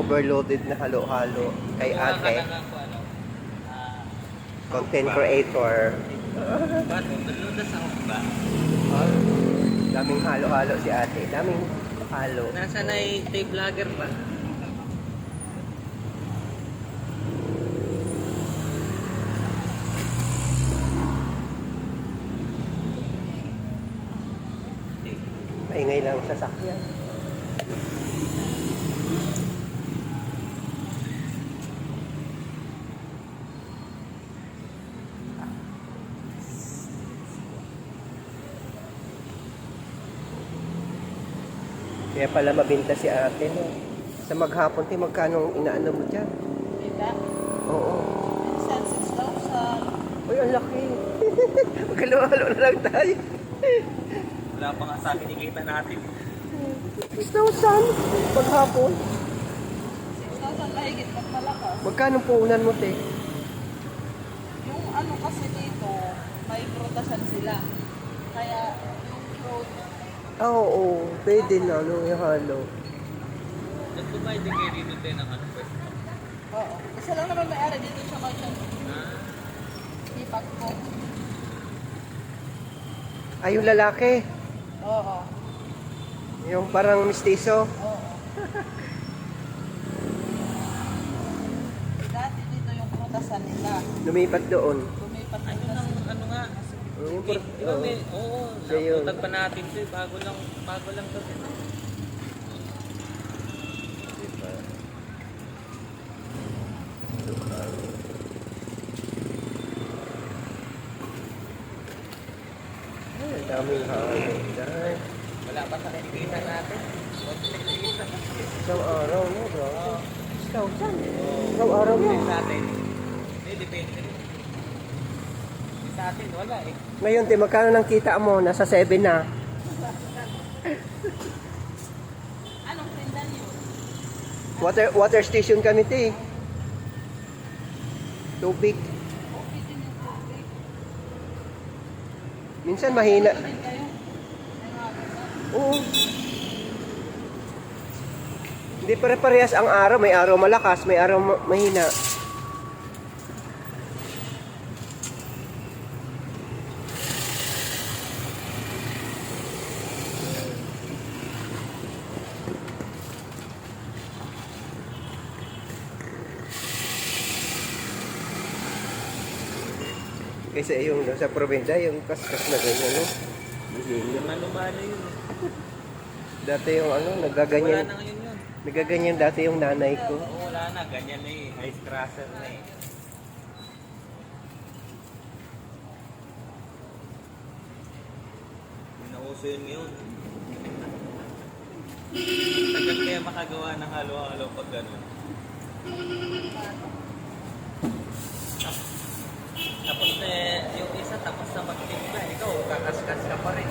overloaded na halo-halo kay ate, content creator. ba't overloadas ako ba? Daming halo-halo si ate. Daming halo. Nasa na yung tape vlogger ba? Maingay lang sa sakyan. Pala mabinta si ate, no? Sa maghapon, ti magkano ang inaano mo dyan? Diba? Oo. Minsan 6,000. Uy, ang laki. Magkalo-halo na lang tayo. Wala pa nga sa akin ikita natin. 6,000 maghapon. 6,000 mahigit pag malakas. Magkano puhunan mo, te? Yung ano kasi dito, may prutasan sila. Kaya Ah, oo. Pwede na, no? Ihalo. Nag-provide din kayo dito tayo ng ano pwede. oo. Isa lang naman may-ari dito sa merchant. Ah, Ipak ko. Ay, yung lalaki. Oo. Yung parang mistiso. Oo. Dati dito yung prutasan nila. Lumipat doon. Lumipat ano na nang ano nga? Yung Di par- di ba may, oo, naputag pa natin ito eh. Bago lang, bago lang to. Diba? Ay, daming halo. Dahil Wala pa sa kinikita natin. isang araw, no? Bro? Oo. Thousand. Isang araw mo. sa atin. Hindi, Sa atin, wala eh. Ngayon, te, magkano nang kita mo? Nasa 7 na. Anong tinda niyo? Water water station kami, te. Tubig. Okay din yung tubig. Minsan mahina. Kayo. Oo. Hindi pare-parehas ang araw. May araw malakas, may araw ma- mahina. Kaysa yung sa probinsya, yung kaskas na ganyan, no? Yung ano-mano yun. Dati yung ano, Wala nagaganyan. na ngayon yun. Nagaganyan dati yung nanay ko. Oo, wala na. Ganyan na eh. Ice crusher na eh. Hindi na uso yun ngayon. Tagal kaya makagawa ng halo-halo pag gano'n. Tapos eh, yung isa tapos na magtimpla, ikaw kakaskas ka pa rin.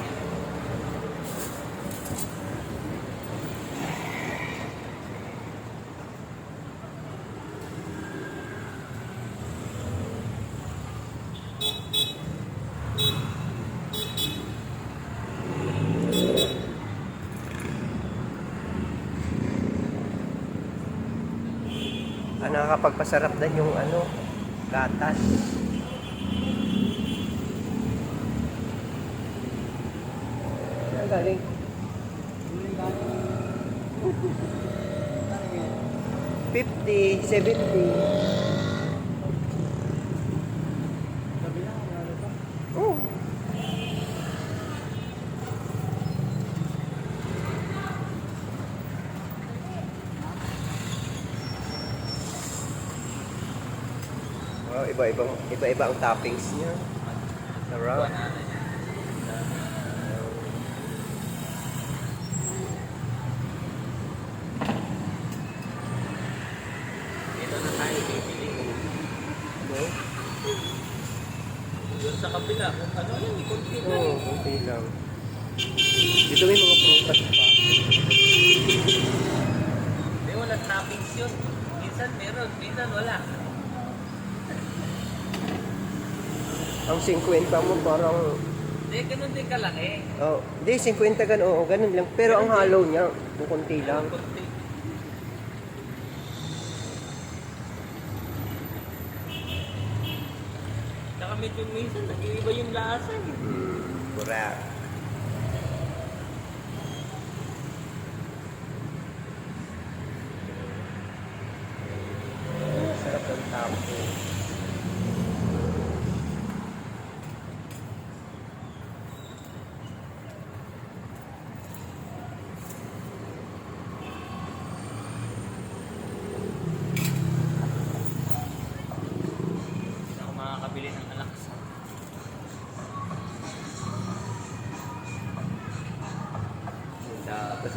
Ah, nakakapagpasarap din yung ano, gatas. Saan galing? Fifty, seventy. Oh. Wow, iba-ibang iba-iba ang toppings niya. Sarap. Dito na tayo bibili. No? Doon sa kabila, kung ano yun, konti na Oo, okay lang. Dito may mga prutas pa. Hindi, wala toppings yun. Minsan meron, minsan wala. Ang 50 mo parang... Hindi, ganun din kalaki. Oh, hindi, 50 ganun, oo, ganun lang. Pero ang hollow niya, kukunti lang. Kunti. Tsaka medyo minsan, nag-iiba yung lasa eh. Mm, correct.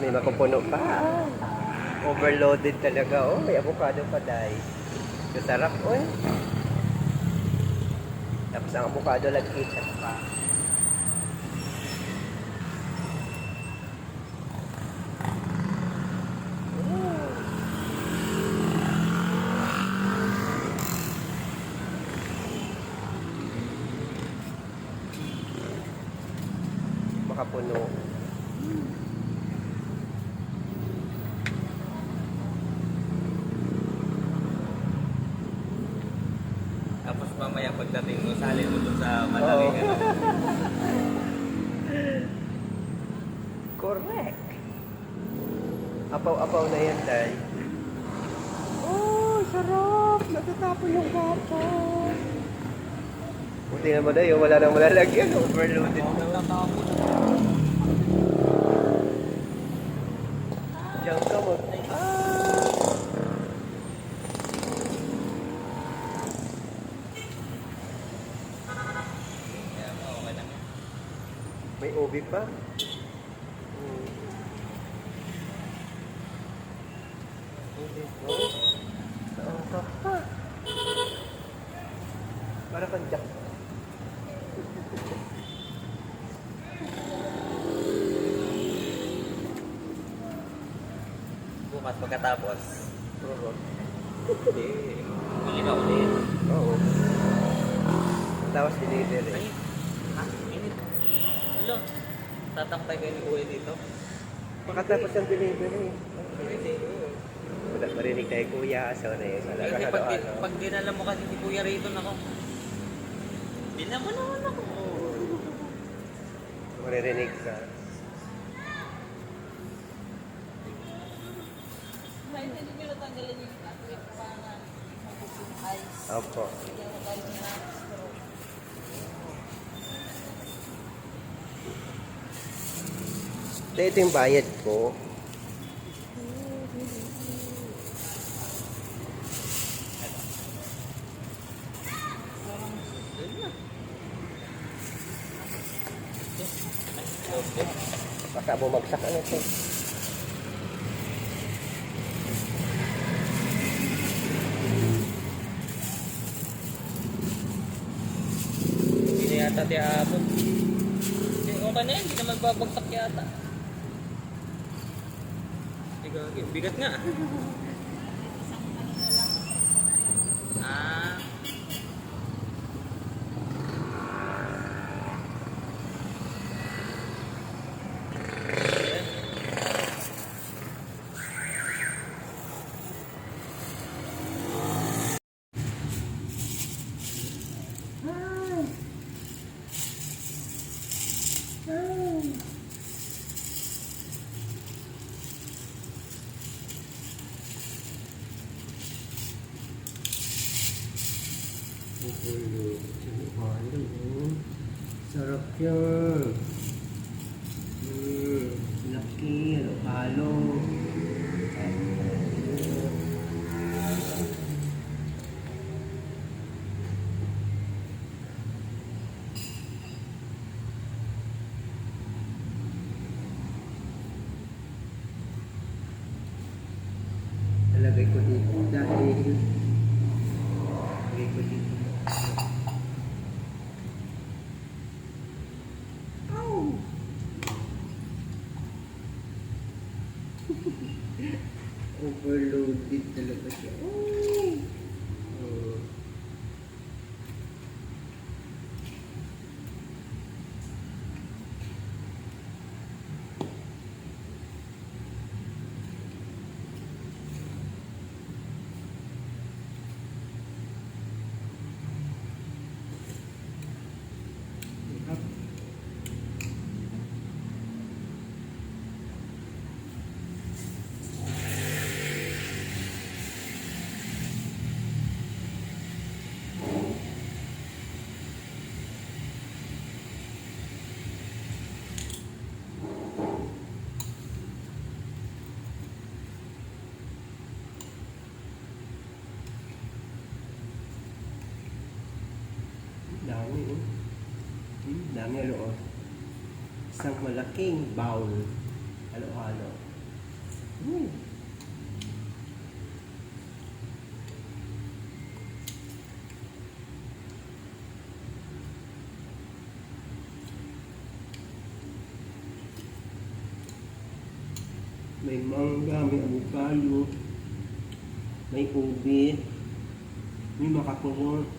May makupuno pa. Overloaded talaga. Oh, may avocado pa dahil. Masarap, oh. Tapos ang avocado lagkit pa. Makapuno. Tapos mamaya pagdating mo, salin mo dun sa malaking Oo. ano. Correct. Apaw-apaw na yan, Day. Oh, sarap! Natatapon yung gato. Buti na yun, wala nang malalagyan. Overloaded na. Tatapon. Diyan ka mo. Ah! May ubi pa. Hmm. Ubi pa. Saan ka pa? Para kang jack. Bukas pagkatapos. Oo. Hindi. Bili ka ulit. Oo. Tapos delivery. Ay, ha? Init. Hello. Tatangkay kayo ni Kuya dito? Pagkatapos ng delivery. Pwede. Wala marinig tayo kuya. So na yun. Ka pag, ano. pag dinala mo kasi si Kuya rito nako. Dinala mo naman ako. Maririnig ka. Opo. Ito yung bayad ko. Bumagsak ano ito. Hindi na yata di aabot. Hindi, okay na yan. Hindi na magbabagsak yata. Bigat nga. Ah. Sarap yan. Mm, laki, halo-halo. Nalagay ko dito dahil lagay ko dito. Overloaded talaga siya. Oh. Daniel, oh. Isang malaking bowl. Halo-halo. Mm. May mangga, may avocado, may ubi, may makapuron,